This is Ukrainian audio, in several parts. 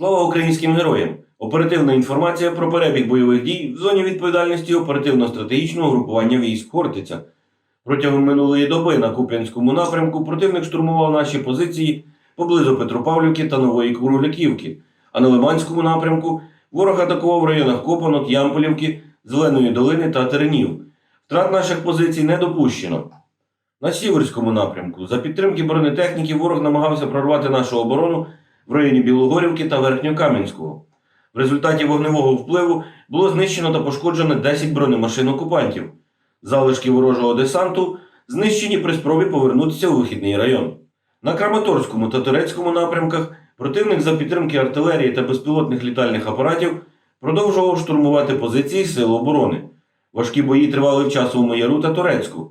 Слава українським героям! Оперативна інформація про перебіг бойових дій в зоні відповідальності оперативно-стратегічного групування військ Хортиця. Протягом минулої доби на Куп'янському напрямку противник штурмував наші позиції поблизу Петропавлівки та Нової Кругляківки, а на Лиманському напрямку ворог атакував в районах Копанок, Ямполівки, Зеленої долини та Теренів. Втрат наших позицій не допущено. На Сіверському напрямку за підтримки бронетехніки ворог намагався прорвати нашу оборону в районі Білогорівки та Верхньокам'янського. В результаті вогневого впливу було знищено та пошкоджено 10 бронемашин окупантів. Залишки ворожого десанту знищені при спробі повернутися у вихідний район. На Краматорському та Турецькому напрямках противник за підтримки артилерії та безпілотних літальних апаратів продовжував штурмувати позиції Сил оборони. Важкі бої тривали в Часовому Яру та Турецьку.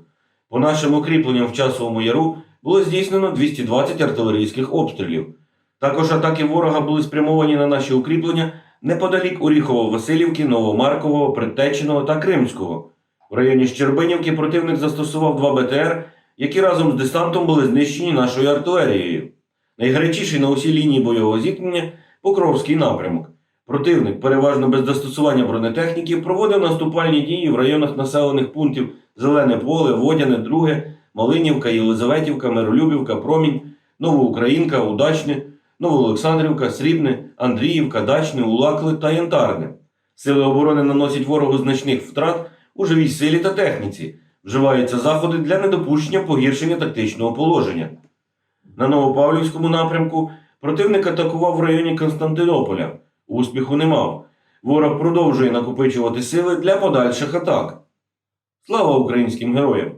По нашим укріпленням в Часовому Яру було здійснено 220 артилерійських обстрілів. Також атаки ворога були спрямовані на наші укріплення неподалік Оріхово-Василівки, Новомаркового, Предтеченого та Кримського. В районі Щербинівки противник застосував два БТР, які разом з десантом були знищені нашою артилерією. Найгарячіший на усій лінії бойового зіткнення Покровський напрямок. Противник, переважно без застосування бронетехніки, проводив наступальні дії в районах населених пунктів Зелене Поле, Водяне, Друге, Малинівка, Єлизаветівка, Миролюбівка, Промінь, Новоукраїнка, Удачне, Новоолександрівка, Срібне, Андріївка, Дачне, Улакли та Янтарне. Сили оборони наносять ворогу значних втрат у живій силі та техніці. Вживаються заходи для недопущення погіршення тактичного положення. На Новопавлівському напрямку противник атакував в районі Константинополя. Успіху не мав. Ворог продовжує накопичувати сили для подальших атак. Слава українським героям!